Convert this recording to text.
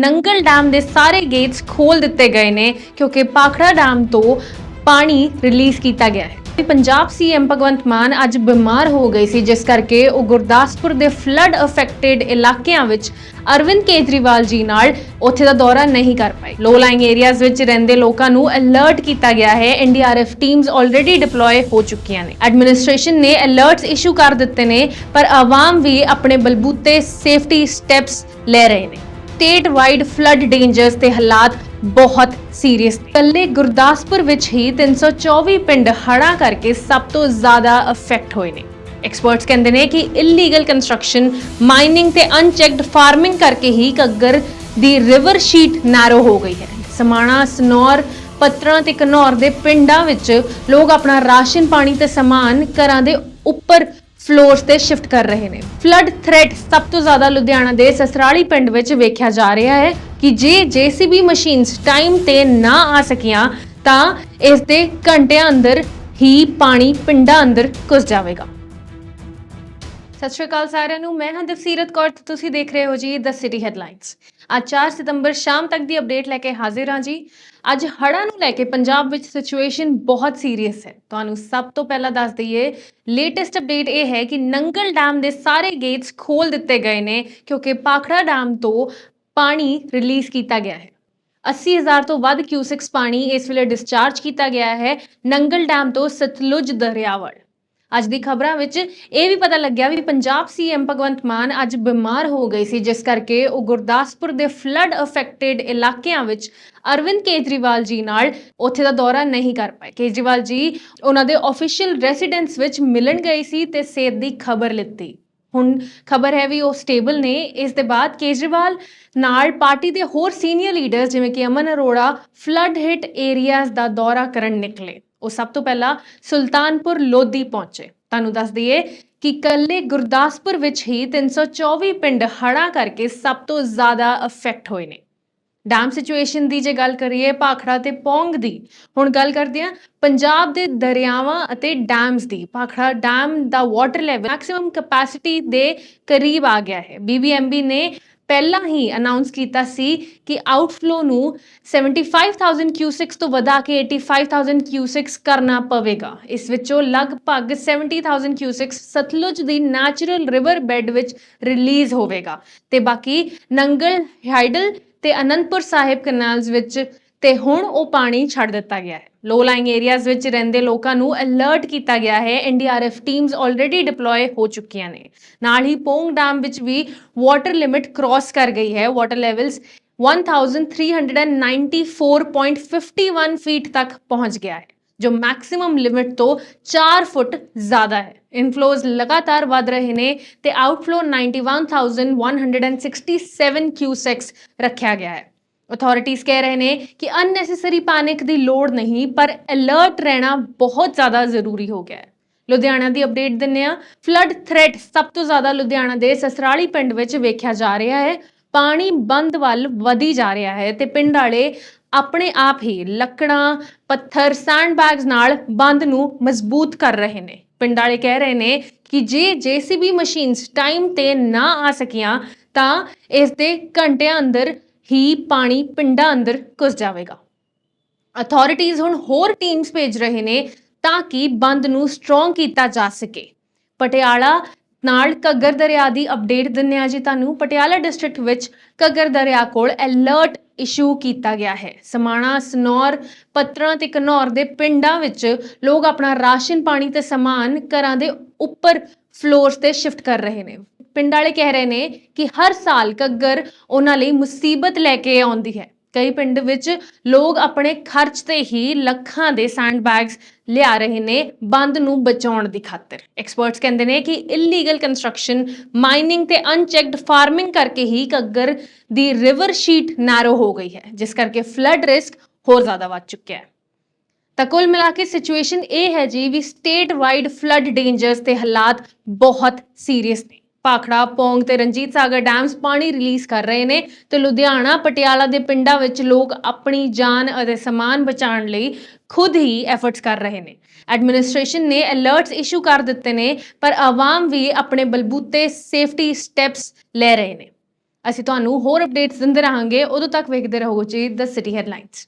Nangal dam ਦੇ ਸਾਰੇ Gates ਖੋਲ ਦਿੱਤੇ ਗਏ ਨੇ, ਕਿਉਂਕਿ ਪਾਖੜਾ ਡੈਮ ਤੋਂ ਪਾਣੀ ਰਿਲੀਜ਼ ਕੀਤਾ ਗਿਆ ਹੈ। ਪੰਜਾਬ ਸੀਐਮ ਭਗਵੰਤ ਮਾਨ ਅੱਜ ਬਿਮਾਰ ਹੋ ਗਏ ਸੀ, ਜਿਸ ਕਰਕੇ ਉਹ ਗੁਰਦਾਸਪੁਰ ਦੇ ਫਲੱਡ ਅਫੈਕਟਡ ਇਲਾਕਿਆਂ ਵਿੱਚ ਅਰਵਿੰਦ ਕੇਜਰੀਵਾਲ ਜੀ ਨਾਲ ਉੱਥੇ ਦਾ ਦੌਰਾ ਨਹੀਂ ਕਰ ਪਾਏ। ਲੋ ਲਾਈਂਗ ਏਰੀਆਜ਼ ਵਿੱਚ ਰਹਿੰਦੇ ਲੋਕਾਂ ਨੂੰ ਅਲਰਟ ਕੀਤਾ ਗਿਆ ਹੈ। ਐਨਡੀਆਰਐਫ ਟੀਮਸ ਆਲਰੇਡੀ ਡਿਪਲੋਏ ਹੋ ਚੁੱਕੀਆਂ ਨੇ। ਐਡਮਿਨਿਸਟ੍ਰੇਸ਼ਨ ਨੇ ਅਲਰਟਸ ਇਸ਼ੂ ਕਰ ਦਿੱਤੇ ਨੇ, ਪਰ ਆਵਾਮ ਵੀ ਆਪਣੇ ਬਲਬੂਤੇ ਸੇਫਟੀ ਸਟੈਪਸ ਲੈ ਰਹੇ ਨੇ। ਸਟੇਟ ਵਾਈਡ ਫਲੱਡ ਡੇਂਜਰਸ ਤੇ ਹਾਲਾਤ ਬਹੁਤ ਸੀਰੀਅਸ ਨੇ ਕੱਲੇ ਗੁਰਦਾਸਪੁਰ ਵਿੱਚ ਹੀ 324 ਪਿੰਡ ਹੜ੍ਹਾਂ ਕਰਕੇ ਸਭ ਤੋਂ ਜ਼ਿਆਦਾ ਅਫੈਕਟ ਹੋਏ ਨੇ। ਐਕਸਪਰਟਸ ਕਹਿੰਦੇ ਨੇ ਕਿ ਇਲੀਗਲ ਕੰਸਟਰਕਸ਼ਨ ਮਾਈਨਿੰਗ ਤੇ ਅਨਚੈਕਡ ਫਾਰਮਿੰਗ ਕਰਕੇ ਹੀ ਘੱਗਰ ਦੀ ਰਿਵਰ ਸ਼ੀਟ ਨੈਰੋ ਹੋ ਗਈ ਹੈ। ਸਮਾਣਾ, ਸਨੌਰ, ਪੱਤਰਾਂ ਤੇ ਘਨੌਰ ਦੇ ਪਿੰਡਾਂ ਵਿੱਚ ਲੋਕ ਆਪਣਾ ਰਾਸ਼ਨ ਪਾਣੀ ਤੇ ਸਮਾਨ ਘਰਾਂ ਦੇ ਉੱਪਰ ਫਲੋਰਸ ਤੇ ਸ਼ਿਫਟ ਕਰ ਰਹੇ ਨੇ। ਫਲੱਡ ਥ੍ਰੈਟ ਸਭ ਤੋਂ ਜ਼ਿਆਦਾ ਲੁਧਿਆਣਾ ਦੇ ਸਸਰਾਲੀ ਪਿੰਡ ਵਿੱਚ ਵੇਖਿਆ ਜਾ ਰਿਹਾ ਹੈ ਕਿ ਜੇ ਜੀਸੀਬੀ ਮਸ਼ੀਨਸ ਟਾਈਮ ਤੇ ਨਾ ਆ ਸਕੀਆਂ, ਤਾਂ ਇਸ ਦੇ ਘੰਟਿਆਂ ਅੰਦਰ ਹੀ ਪਾਣੀ ਪਿੰਡਾਂ ਅੰਦਰ ਘੁਸ ਜਾਵੇਗਾ। ਸਤਿ ਸ਼੍ਰੀ ਅਕਾਲ ਸਾਰਿਆਂ ਨੂੰ। ਮੈਂ ਹਾਂ ਦਵਸੀਰਤ ਕੌਰ ਤੇ ਤੁਸੀਂ ਦੇਖ ਰਹੇ ਹੋ ਜੀ ਦ ਸਿਟੀ ਹੈਡਲਾਈਨਸ ਅੱਜ 4 ਸਤੰਬਰ ਸ਼ਾਮ ਤੱਕ ਦੀ ਅਪਡੇਟ ਲੈ ਕੇ ਹਾਜ਼ਰ ਹਾਂ ਜੀ। ਅੱਜ ਹੜ੍ਹਾਂ ਨੂੰ ਲੈ ਕੇ ਪੰਜਾਬ ਵਿੱਚ ਸਿਚੁਏਸ਼ਨ ਬਹੁਤ ਸੀਰੀਅਸ ਹੈ। ਤੁਹਾਨੂੰ ਸਭ ਤੋਂ ਪਹਿਲਾਂ ਦੱਸ ਦਈਏ ਲੇਟੈਸਟ ਅਪਡੇਟ ਇਹ ਹੈ ਕਿ ਨੰਗਲ ਡੈਮ ਦੇ ਸਾਰੇ ਗੇਟਸ ਖੋਲ ਦਿੱਤੇ ਗਏ ਨੇ, ਕਿਉਂਕਿ ਪਾਖੜਾ ਡੈਮ ਤੋਂ ਪਾਣੀ ਰਿਲੀਜ਼ ਕੀਤਾ ਗਿਆ ਹੈ। 80000 ਤੋਂ ਵੱਧ ਕਿਊਸਿਕਸ ਪਾਣੀ ਇਸ ਵੇਲੇ ਡਿਸਚਾਰਜ ਕੀਤਾ ਗਿਆ ਹੈ ਨੰਗਲ ਡੈਮ ਤੋਂ ਸਤਲੁਜ ਦਰਿਆ ਅੱਜ ਦੀ ਖਬਰਾਂ ਵਿੱਚ ਇਹ ਵੀ ਪਤਾ ਲੱਗਿਆ ਵੀ ਪੰਜਾਬ ਸੀਐਮ ਭਗਵੰਤ ਮਾਨ ਅੱਜ ਬਿਮਾਰ ਹੋ ਗਏ ਸੀ, ਜਿਸ ਕਰਕੇ ਉਹ ਗੁਰਦਾਸਪੁਰ ਦੇ ਫਲੱਡ ਅਫੈਕਟਡ ਇਲਾਕਿਆਂ ਵਿੱਚ ਅਰਵਿੰਦ ਕੇਜਰੀਵਾਲ ਜੀ ਨਾਲ ਉੱਥੇ ਦਾ ਦੌਰਾ ਨਹੀਂ ਕਰ ਪਾਏ। ਕੇਜਰੀਵਾਲ ਜੀ ਉਹਨਾਂ ਦੇ ਆਫੀਸ਼ੀਅਲ ਰੈਜ਼ੀਡੈਂਸ ਵਿੱਚ ਮਿਲਣ ਗਏ ਸੀ ਤੇ ਸਿਹਤ ਦੀ ਖਬਰ ਲਿੱਤੀ। ਹੁਣ ਖਬਰ ਹੈ ਵੀ ਉਹ ਸਟੇਬਲ ਨੇ। ਇਸ ਦੇ ਬਾਅਦ ਕੇਜਰੀਵਾਲ ਨਾਲ ਪਾਰਟੀ ਦੇ ਹੋਰ ਸੀਨੀਅਰ ਲੀਡਰਸ ਜਿਵੇਂ ਕਿ Aman Arora flood hit areas ਦਾ ਦੌਰਾ ਕਰਨ ਨਿਕਲੇ। ਉਹ ਸਭ ਤੋਂ ਪਹਿਲਾਂ ਸੁਲਤਾਨਪੁਰ ਲੋਧੀ ਪਹੁੰਚੇ। ਤੁਹਾਨੂੰ ਦੱਸ ਦਈਏ ਕਿ ਕੱਲੇ ਗੁਰਦਾਸਪੁਰ ਵਿੱਚ ਹੀ 324 ਪਿੰਡ ਹੜ੍ਹਾਂ ਕਰਕੇ ਸਭ ਤੋਂ ਜ਼ਿਆਦਾ ਅਫੈਕਟ ਹੋਏ ਨੇ। ਡੈਮ ਸਿਚੁਏਸ਼ਨ ਦੀ ਜੇ ਗੱਲ ਕਰੀਏ ਭਾਖੜਾ ਤੇ ਪੌਂਗ ਦੀ, ਹੁਣ ਗੱਲ ਕਰਦੇ ਹਾਂ ਪੰਜਾਬ ਦੇ ਦਰਿਆਵਾਂ ਅਤੇ ਡੈਮਸ ਦੀ। ਭਾਖੜਾ ਡੈਮ ਦਾ ਵਾਟਰ ਲੈਵਲ ਮੈਕਸਿਮਮ ਕੈਪੈਸਿਟੀ ਦੇ ਕਰੀਬ ਆ ਗਿਆ ਹੈ। ਬੀਬੀਐਮਬੀ ਨੇ ਪਹਿਲਾਂ ਹੀ ਅਨਾਉਂਸ ਕੀਤਾ ਸੀ ਕਿ ਆਊਟਫਲੋ ਨੂੰ 75000 ਕਿਊਸਿਕਸ ਤੋਂ ਵਧਾ ਕੇ 85000 ਕਿਊਸਿਕਸ ਕਰਨਾ ਪਵੇਗਾ। ਇਸ ਵਿੱਚੋਂ ਲਗਭਗ 70000 ਕਿਊਸਿਕਸ ਸਤਲੁਜ ਦੀ ਨੈਚੁਰਲ ਰਿਵਰ ਬੈੱਡ ਵਿੱਚ ਰਿਲੀਜ਼ ਹੋਵੇਗਾ। ਤੇ ਬਾਕੀ ਨੰਗਲ ਹਾਈਡਲ ਤੇ ਅਨੰਦਪੁਰ ਸਾਹਿਬ ਕੈਨਾਲਸ ਵਿੱਚ ਤੇ ਹੁਣ ਉਹ ਪਾਣੀ ਛੱਡ ਦਿੱਤਾ ਗਿਆ ਹੈ। ਲੋ ਲਾਈਂਗ ਏਰੀਆਜ਼ ਵਿੱਚ ਰਹਿੰਦੇ ਲੋਕਾਂ ਨੂੰ ਅਲਰਟ ਕੀਤਾ ਗਿਆ ਹੈ। ਐਨਡੀਆਰਐਫ ਟੀਮਸ ਆਲਰੇਡੀ ਡਿਪਲੋਏ ਹੋ ਚੁੱਕੀਆਂ ਨੇ। ਨਾਲ ਹੀ ਪੋਂਗ ਡੈਮ ਵਿੱਚ ਵੀ ਵਾਟਰ ਲਿਮਿਟ ਕ੍ਰਾਸ ਕਰ ਗਈ ਹੈ। ਵਾਟਰ ਲੈਵਲਸ 1394.51 ਫੀਟ ਤੱਕ ਪਹੁੰਚ ਗਿਆ ਹੈ, ਜੋ ਮੈਕਸਿਮਮ ਲਿਮਿਟ ਤੋਂ 4 ਫੁੱਟ ਜ਼ਿਆਦਾ ਹੈ। ਇਨਫਲੋਜ਼ ਲਗਾਤਾਰ ਵਧ ਰਹੇ ਨੇ ਤੇ ਆਊਟਫਲੋ 91167 ਕਿਊਸੈਕਸ ਰੱਖਿਆ ਗਿਆ ਹੈ। ਅਥਾਰਟੀਜ਼ ਕਹਿ ਰਹੇ ਨੇ ਕਿ ਅਨਨੈਸੈਸਰੀ ਪੈਨਿਕ ਦੀ ਲੋੜ ਨਹੀਂ, ਪਰ ਅਲਰਟ ਰਹਿਣਾ ਬਹੁਤ ਜ਼ਿਆਦਾ ਜ਼ਰੂਰੀ ਹੋ ਗਿਆ ਹੈ। ਲੁਧਿਆਣਾ ਦੀ ਅਪਡੇਟ ਦਿੰਨੇ ਆ ਫਲੱਡ ਥ੍ਰੈਟ ਸਭ ਤੋਂ ਜ਼ਿਆਦਾ ਲੁਧਿਆਣਾ ਦੇ ਸਸਰਾਲੀ ਪਿੰਡ ਵਿੱਚ ਵੇਖਿਆ ਜਾ ਰਿਹਾ ਹੈ। ਪਾਣੀ ਬੰਦ ਵੱਲ ਵਧੀ ਜਾ ਰਿਹਾ ਹੈ ਤੇ ਪਿੰਡ ਵਾਲੇ ਆਪਣੇ ਆਪ ਹੀ ਲੱਕੜਾਂ, ਪੱਥਰ ਸੈਂਡਬੈਗਸ ਨਾਲ ਬੰਦ ਨੂੰ ਮਜ਼ਬੂਤ ਕਰ ਰਹੇ ਨੇ। ਪਿੰਡ ਵਾਲੇ ਕਹਿ ਰਹੇ ਨੇ ਕਿ ਜੇ ਜੀਸੀਬੀ ਮਸ਼ੀਨਸ ਟਾਈਮ ਤੇ ਨਾ ਆ ਸਕੀਆਂ, ਤਾਂ ਇਸ ਦੇ ਘੰਟਿਆਂ ਅੰਦਰ ਹੀ ਪਾਣੀ ਪਿੰਡਾਂ ਅੰਦਰ ਘੁਸ ਜਾਵੇਗਾ। ਅਥਾਰਟੀਜ਼ ਹੁਣ ਹੋਰ ਟੀਮਸ ਭੇਜ ਰਹੇ ਨੇ ਤਾਂ ਕਿ ਬੰਦ ਨੂੰ ਸਟਰੋਂਗ ਕੀਤਾ ਜਾ ਸਕੇ। ਪਟਿਆਲਾ ਨਾਲ ਘੱਗਰ ਦਰਿਆ ਦੀ ਅਪਡੇਟ ਦਿੰਨੇ ਆ ਜੀ ਤੁਹਾਨੂੰ। ਪਟਿਆਲਾ ਡਿਸਟ੍ਰਿਕਟ ਵਿੱਚ ਘੱਗਰ ਦਰਿਆ ਕੋਲ ਅਲਰਟ ਇਸ਼ੂ ਕੀਤਾ ਗਿਆ ਹੈ। ਸਮਾਣਾ, ਸਨੌਰ, ਪੱਤਰਾਂ ਤੇ ਘਨੌਰ ਦੇ ਪਿੰਡਾਂ ਵਿੱਚ ਲੋਕ ਆਪਣਾ ਰਾਸ਼ਨ ਪਾਣੀ ਤੇ ਸਮਾਨ ਘਰਾਂ ਦੇ ਉੱਪਰ ਫਲੋਰਸ ਤੇ ਸ਼ਿਫਟ ਕਰ ਰਹੇ ਨੇ। ਪਿੰਡ ਵਾਲੇ ਕਹਿ ਰਹੇ ਨੇ ਕਿ ਹਰ ਸਾਲ ਘੱਗਰ ਉਹਨਾਂ ਲਈ ਮੁਸੀਬਤ ਲੈ ਕੇ ਆਉਂਦੀ ਹੈ। ਕਈ ਪਿੰਡ ਵਿੱਚ ਲੋਕ ਆਪਣੇ ਖਰਚ ਤੇ ਹੀ ਲੱਖਾਂ ਦੇ ਸੈਂਡਬੈਗਸ ਲਿਆ ਰਹੇ ਨੇ ਬੰਦ ਨੂੰ ਬਚਾਉਣ ਦੀ ਖਾਤਰ। ਐਕਸਪਰਟਸ ਕਹਿੰਦੇ ਨੇ ਕਿ ਇਲੀਗਲ ਕੰਸਟਰਕਸ਼ਨ ਮਾਈਨਿੰਗ ਤੇ ਅਨਚੈਕਡ ਫਾਰਮਿੰਗ ਕਰਕੇ ਹੀ ਘੱਗਰ ਦੀ ਰਿਵਰ ਸ਼ੀਟ ਨੈਰੋ ਹੋ ਗਈ ਹੈ, ਜਿਸ ਕਰਕੇ ਫਲੱਡ ਰਿਸਕ ਹੋਰ ਜ਼ਿਆਦਾ ਵੱਧ ਚੁੱਕਿਆ ਹੈ। ਤਾਂ ਕੁੱਲ ਮਿਲਾ ਕੇ ਸਿਚੁਏਸ਼ਨ ਇਹ ਹੈ ਜੀ ਵੀ ਸਟੇਟ ਵਾਈਡ ਫਲੱਡ ਡੇਂਜਰਸ ਤੇ ਹਾਲਾਤ ਬਹੁਤ ਸੀਰੀਅਸ ਨੇ। ਭਾਖੜਾ, ਪੌਂਗ ਤੇ ਰਣਜੀਤ ਸਾਗਰ ਡੈਮਸ ਪਾਣੀ ਰਿਲੀਜ਼ ਕਰ ਰਹੇ ਨੇ ਤੇ ਲੁਧਿਆਣਾ, ਪਟਿਆਲਾ ਦੇ ਪਿੰਡਾਂ ਵਿੱਚ ਲੋਕ ਆਪਣੀ ਜਾਨ ਅਤੇ ਸਮਾਨ ਬਚਾਉਣ ਲਈ ਖੁਦ ਹੀ ਐਫਰਟਸ ਕਰ ਰਹੇ ਨੇ। ਐਡਮਿਨਿਸਟ੍ਰੇਸ਼ਨ ਨੇ ਅਲਰਟਸ ਇਸ਼ੂ ਕਰ ਦਿੱਤੇ ਨੇ, ਪਰ ਆਵਾਮ ਵੀ ਆਪਣੇ ਬਲਬੂਤੇ ਸੇਫਟੀ ਸਟੈਪਸ ਲੈ ਰਹੇ ਨੇ। ਅਸੀਂ ਤੁਹਾਨੂੰ ਹੋਰ ਅਪਡੇਟਸ ਦਿੰਦੇ ਰਹਾਂਗੇ, ਉਦੋਂ ਤੱਕ ਵੇਖਦੇ ਰਹੋ ਜੀ ਦ ਸਿਟੀ ਹੈਡਲਾਈਨਸ